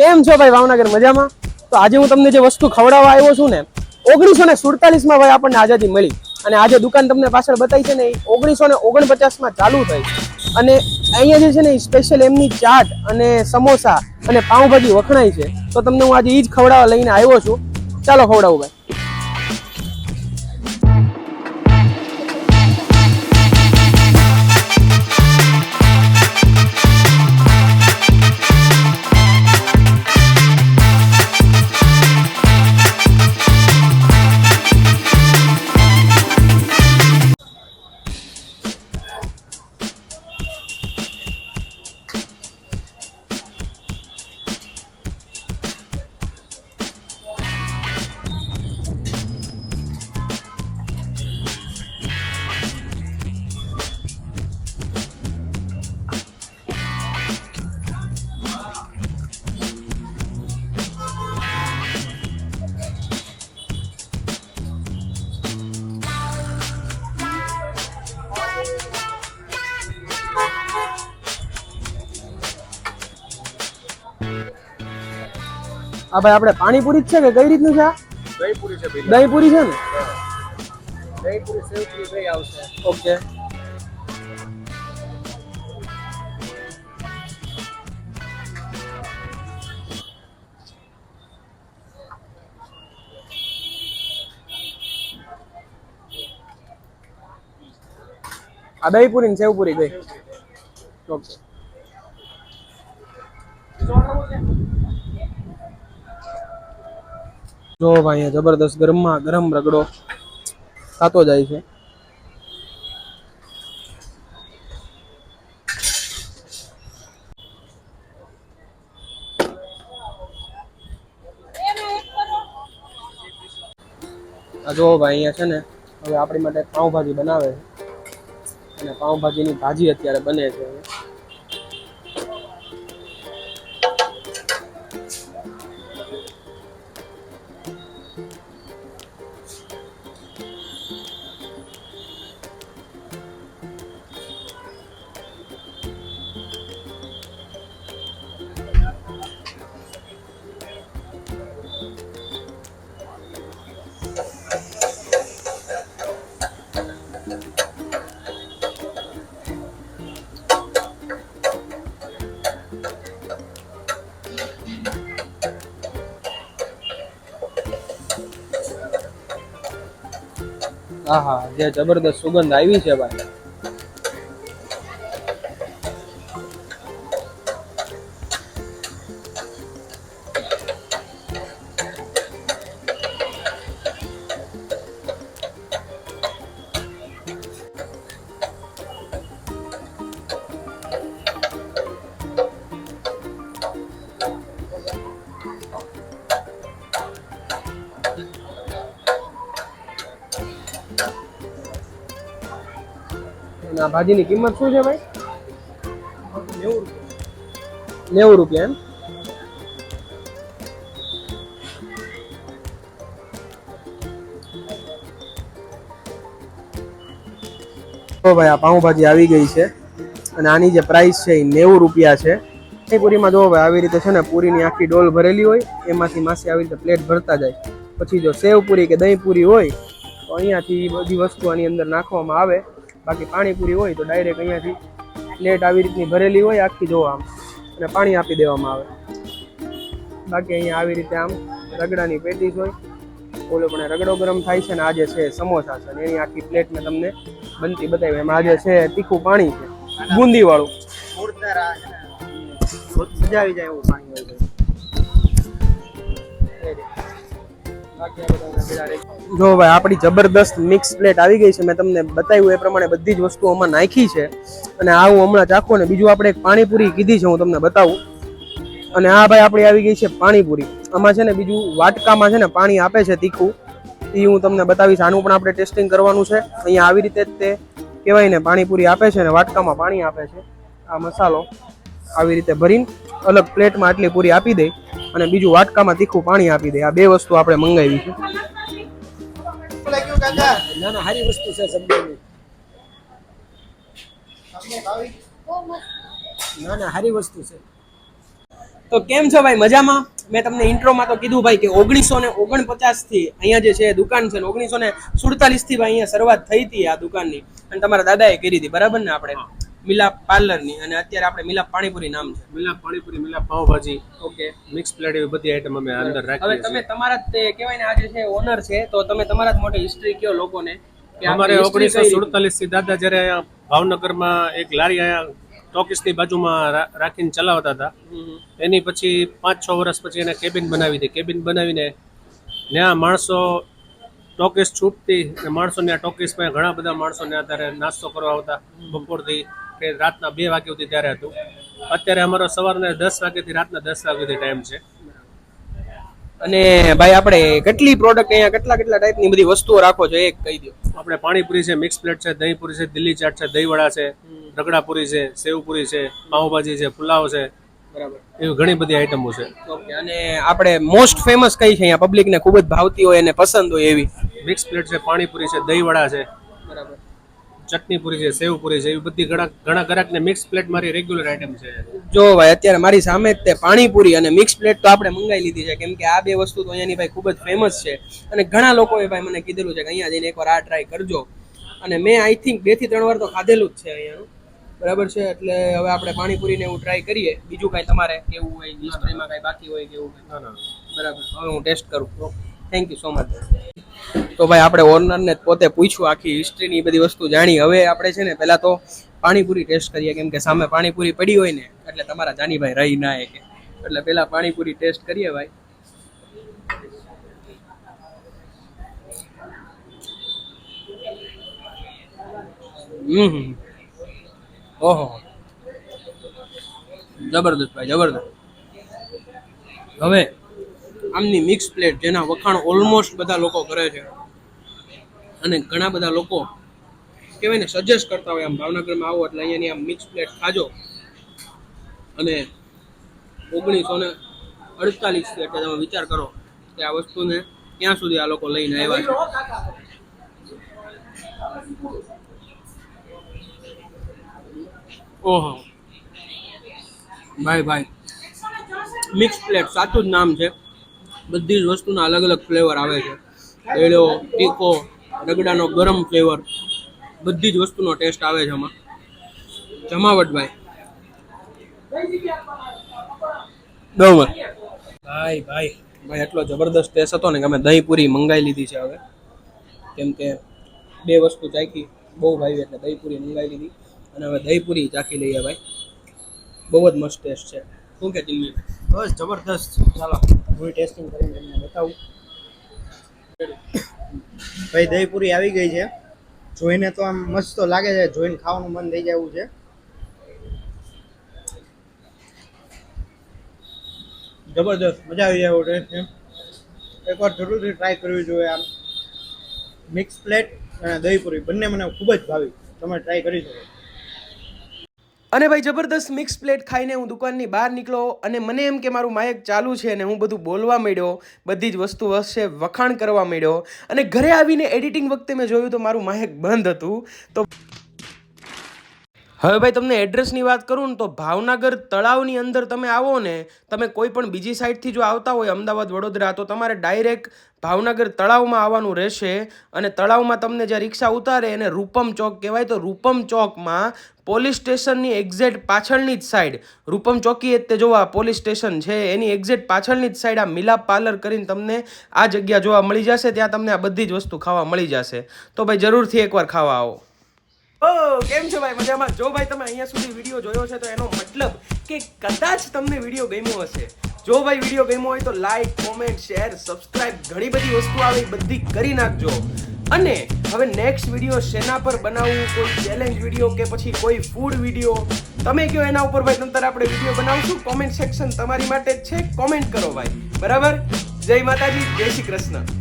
કેમ છો ભાઈ ભાવનગર? મજામાં? તો આજે હું તમને જે વસ્તુ ખવડાવવા આવ્યો છું ને, ઓગણીસો ને સુડતાલીસમાં ભાઈ આપણને આઝાદી મળી. અને આજે દુકાન તમને પાછળ બતાવી છે ને, એ ઓગણીસો ને ઓગણપચાસમાં ચાલુ થઈ. અને અહીંયા જે છે ને સ્પેશિયલ એમની ચાટ અને સમોસા અને પાઉંભાજી વખણાય છે. તો તમને હું આજે એ જ ખવડાવવા લઈને આવ્યો છું. ચાલો ખવડાવું ભાઈ. આ ભાઈ આપણે પાણીપુરી જ છે કે કઈ રીતનું છે દહીપુરી છે ભાઈ. દહીં છે ને? દહીપુરી સેવપુરી સેવ આવશે. ઓકે. આ દહીપુરી ને સેવપુરી ગઈ ઓકે. જો ભાઈ અહીંયા જબરદસ્ત ગરમમાં ગરમ રગડો થતો જાય છે. આ જો ભાઈ, અહીંયા છે ને, હવે આપણી માટે પાઉંભાજી બનાવે છે. અને પાઉંભાજીની ભાજી અત્યારે બને છે. આહા જે જબરદસ્ત સુગંધ આવી છે ભાઈ. આ ભાજીની કિંમત શું છે ભાઈ? નેવું રૂપિયા એમ? તો ભાઈ આ પાઉંભાજી આવી ગઈ છે અને આની જે પ્રાઇસ છે એ નેવું રૂપિયા છે. એ પૂરીમાં જો ભાઈ આવી રીતે છે ને પૂરીની આખી ડોલ ભરેલી હોય, એમાંથી માસી આવી રીતે પ્લેટ ભરતા જાય. પછી જો સેવ પૂરી કે દહીં પૂરી હોય, તો અહીંયાથી બધી વસ્તુ આની અંદર નાખવામાં આવે. બાકી પાણીપુરી હોય તો ડાયરેક્ટ અહીંયાથી પ્લેટ આવી રીતની ભરેલી હોય આખી જોવા આમ અને પાણી આપી દેવામાં આવે બાકી અહીંયા આવી રીતે આમ રગડાની પેટીસ હોય ઓલો પણ રગડો ગરમ થાય છે ને આજે છે સમોસા છે એની આખી પ્લેટ મેં તમને બનતી બતાવી એમાં આજે છે તીખું પાણી છે બુંદી વાળું મજા આવી જાય એવું પાણી. જો ભાઈ, આપણી જબરદસ્ત મિક્સ પ્લેટ આવી ગઈ છે. મેં તમને બતાવ્યું એ પ્રમાણે બધી જ વસ્તુ આમાં નાખી છે. અને આ હું હમણાં ચાખું ને બીજું આપણે એક પાણીપુરી કીધી છે, હું તમને બતાવું. અને આ ભાઈ આપણી આવી ગઈ છે પાણીપુરી. આમાં છે ને બીજું વાટકામાં છે ને પાણી આપે છે તીખું. એ હું તમને બતાવીશ. આનું પણ આપણે ટેસ્ટિંગ કરવાનું છે. અહીંયા આવી રીતે જ તે કહેવાય ને, પાણીપુરી આપે છે ને, વાટકામાં પાણી આપે છે. આ મસાલો આવી રીતે ભરીને અલગ પ્લેટમાં આટલી પૂરી આપી દે. અને બીજું વાટકામાં તીખું પાણી આપી દે. આ બે વસ્તુ આપણે મંગાવી છે. ના ના, સારી વસ્તુ છે તો કેમ છો ભાઈ? મજામાં? મેં તમને ઇન્ટ્રોમાં તો કીધું ભાઈ કે ઓગણીસો ને ઓગણપચાસથી અહીંયા જે છે દુકાન છે ઓગણીસો ને સુડતાલીસથી ભાઈ અહીંયા શરૂઆત થઈ હતી આ દુકાનની. અને તમારા દાદાએ કરી હતી. બરાબર ને આપણે? મિલાપ પાર્લરની અને અત્યારે આપણે મિલાપ પાણીપુરી નામ છે. મિલા પાણીપુરી મિલા પાવભાજી ઓકે. મિક્સ પ્લેટ એવી બધી આઈટમ અમે અંદર હવે તમે તમારા તે કહેવાય ને આજે છે ઓનર છે તો તમે તમારા જ મોટી હિસ્ટ્રી કયો લોકોને અમારે ઓગણીસો સુડતાલીસથી દાદા જ્યારે અહીંયા ભાવનગરમાં એક લારી અહીંયા ટોકીસની બાજુમાં રાખીને ચલાવતા હતા. એની પછી પાંચ છ વર્ષ પછી એને કેબિન બનાવી હતી. કેબિન બનાવીને ત્યાં માણસો ટોકીસ છૂટતી ને માણસો ત્યાં ટોકીસમાં ઘણા બધા માણસો ને અત્યારે નાસ્તો કરવા આવતા બપોરથી કે રાતના બે વાગ્યા સુધી ત્યારે હતું. અત્યારે અમારો સવારના દસ વાગ્યાથી રાતના દસ વાગ્યા સુધી ટાઈમ છે. અને ભાઈ આપણે કેટલી પ્રોડક્ટ અહીંયા કેટલા કેટલા ટાઈપની બધી વસ્તુઓ રાખો છો એક કહી દો આપણે પાણીપુરી છે મિક્સ પ્લેટ છે દહીંપુરી છે દિલ્હી ચાટ છે દહીંવડા છે રગડાપુરી છે સેવપુરી છે પાઉંભાજી છે પુલાવ છે. બરાબર. એવી ઘણી બધી આઈટમો છે. ઓકે અને આપણે મોસ્ટ ફેમસ કઈ છે અહીંયા? પબ્લિકને ખૂબ જ ભાવતી હોય અને પસંદ હોય એવી. મિક્સ પ્લેટ છે પાણીપુરી છે દહીંવડા છે. ચટણી પૂરી છે સેવપુરી છે એવી બધી ઘણા ઘણા ગ્રાહકને મિક્સ પ્લેટ મારી રેગ્યુલર આઈટમ છે. જો ભાઈ અત્યારે મારી સામે જ તે પાણીપુરી અને મિક્સ પ્લેટ તો આપણે મંગાવી લીધી છે. કેમ કે આ બે વસ્તુ તો અહીંયાની ભાઈ ખૂબ જ ફેમસ છે. અને ઘણા લોકોએ ભાઈ મને કીધેલું છે કે અહીંયા જઈને એકવાર આ ટ્રાય કરજો. અને મેં આઈ થિંક બેથી ત્રણ વાર તો ખાધેલું જ છે અહીંયાનું. બરાબર છે? એટલે હવે આપણે પાણીપુરીને એવું ટ્રાય કરીએ. બીજું કાંઈ તમારે કેવું હોય? હિસ્ટ્રીમાં કાંઈ બાકી હોય કેવું એવું ના ના. બરાબર. હવે હું ટેસ્ટ કરું. થેન્ક યુ સો મચ તો ભાઈ, આપણે ઓનરને પોતે પૂછ્યું આખી હિસ્ટ્રીની બધી વસ્તુ જાણી. હવે આપણે છે ને પહેલાં તો પાણીપુરી ટેસ્ટ કરીએ, કેમ કે સામે પાણીપુરી પડી હોય ને, એટલે તમારા જાનીભાઈ રહી ના એ એટલે પહેલાં પાણીપુરી ટેસ્ટ કરીએ ભાઈ. ઓહો. જબરદસ્ત ભાઈ, જબરદસ્ત. હવે આમની મિક્સ પ્લેટ જેના વખાણ ઓલમોસ્ટ બધા લોકો કરે છે. અને ઘણા બધા લોકો કહેવાય ને સજેસ્ટ કરતા હોય આમ ભાવનગરમાં આવો એટલે અહીંયાની આમ મિક્સ પ્લેટ ખાજો. અને ઓગણીસો ને અડતાલીસ એટલે તમે વિચાર કરો કે આ વસ્તુને ક્યાં સુધી આ લોકો લઈને આવ્યા છે. ઓહો. ભાઈ ભાઈ. મિક્સ પ્લેટ સાચું જ નામ છે. બધી જ વસ્તુના અલગ અલગ ફ્લેવર આવે છે. એળો તીખો રગડાનો ગરમ ફ્લેવર બધી જ વસ્તુનો ટેસ્ટ આવે છે આમાં. જમાવટ ભાઈ. બરોબર ભાઈ. ભાઈ ભાઈ. એટલો જબરદસ્ત ટેસ્ટ હતો ને કે અમે દહીં પૂરી મંગાવી લીધી છે હવે. કેમ કે બે વસ્તુ ચાખી બહુ ભાઈ એટલે દહીં પૂરી મંગાવી લીધી. અને હવે દહીં પૂરી ચાખી લઈએ ભાઈ. બહુ જ મસ્ત ટેસ્ટ છે. શું કે ચિલ્લી બસ જબરદસ્ત. ચાલો. હું ટેસ્ટિંગ કરીને તમને બતાવું. ભાઈ, દહીંપુરી આવી ગઈ છે. જોઈને તો આમ મસ્ત તો લાગે છે. જોઈને ખાવાનું મન થઈ જાય છે. જબરદસ્ત. મજા આવી જાય એવો ટેસ્ટ છે. એકવાર જરૂરથી ટ્રાય કરવી જોઈએ આમ. મિક્સ પ્લેટ અને દહીપુરી. બંને મને ખૂબ જ ભાવી. તમે ટ્રાય કરી શકો. અને ભાઈ જબરદસ્ત મિક્સ પ્લેટ ખાઈને હું દુકાનની બહાર નીકળો અને મને એમ કે મારું માયક ચાલુ છે અને હું બધું બોલવા માંડ્યો, બધી જ વસ્તુ હશે, વખાણ કરવા માંડ્યો. અને ઘરે આવીને એડિટિંગ વખતે મેં જોયું તો મારું માયક બંધ હતું. તો હવે ભાઈ, તમને એડ્રેસની વાત કરું ને તો ભાવનગર તળાવની અંદર તમે આવો ને, તમે કોઈ પણ બીજી સાઈડથી જો આવતા હોય, અમદાવાદ, વડોદરા, તો તમારે ડાયરેક્ટ ભાવનગર તળાવમાં આવવાનું રહેશે અને તળાવમાં તમને જ્યાં રિક્ષા ઉતારે એને રૂપમ ચોક કહેવાય, તો રૂપમ ચોકમાં પોલીસ સ્ટેશનની એક્ઝેક્ટ પાછળની જ સાઈડ રૂપમ ચોકી જ તે જોવા પોલીસ સ્ટેશન છે, એની એક્ઝેક્ટ પાછળની જ સાઈડ આ મિલાપ પાર્લર કરીને તમને આ જગ્યા જોવા મળી જશે, ત્યાં તમને આ બધી જ વસ્તુ ખાવા મળી જશે. તો ભાઈ, જરૂરથી એકવાર ખાવા આવો. કેમ છો ભાઈ? મજામાં? જો ભાઈ, તમે અહીંયા સુધી વીડિયો જોયો છે, તો એનો મતલબ કે કદાચ તમને વીડિયો ગમ્યો હશે. જો ભાઈ, વીડિયો ગમ્યો હોય તો લાઈક કોમેન્ટ શેર સબસ્ક્રાઇબ ઘણી બધી વસ્તુ આવે બધી કરી નાખજો. અને હવે નેક્સ્ટ વીડિયો શેના પર બનાવવું? કોઈ ચેલેન્જ વીડિયો કે પછી કોઈ ફૂડ વીડિયો તમે કહો એના ઉપર ભાઈ નંતર આપણે વીડિયો બનાવશું? કોમેન્ટ સેક્શન તમારી માટે છે. કોમેન્ટ કરો ભાઈ. બરાબર? જય માતાજી, જય શ્રી કૃષ્ણ.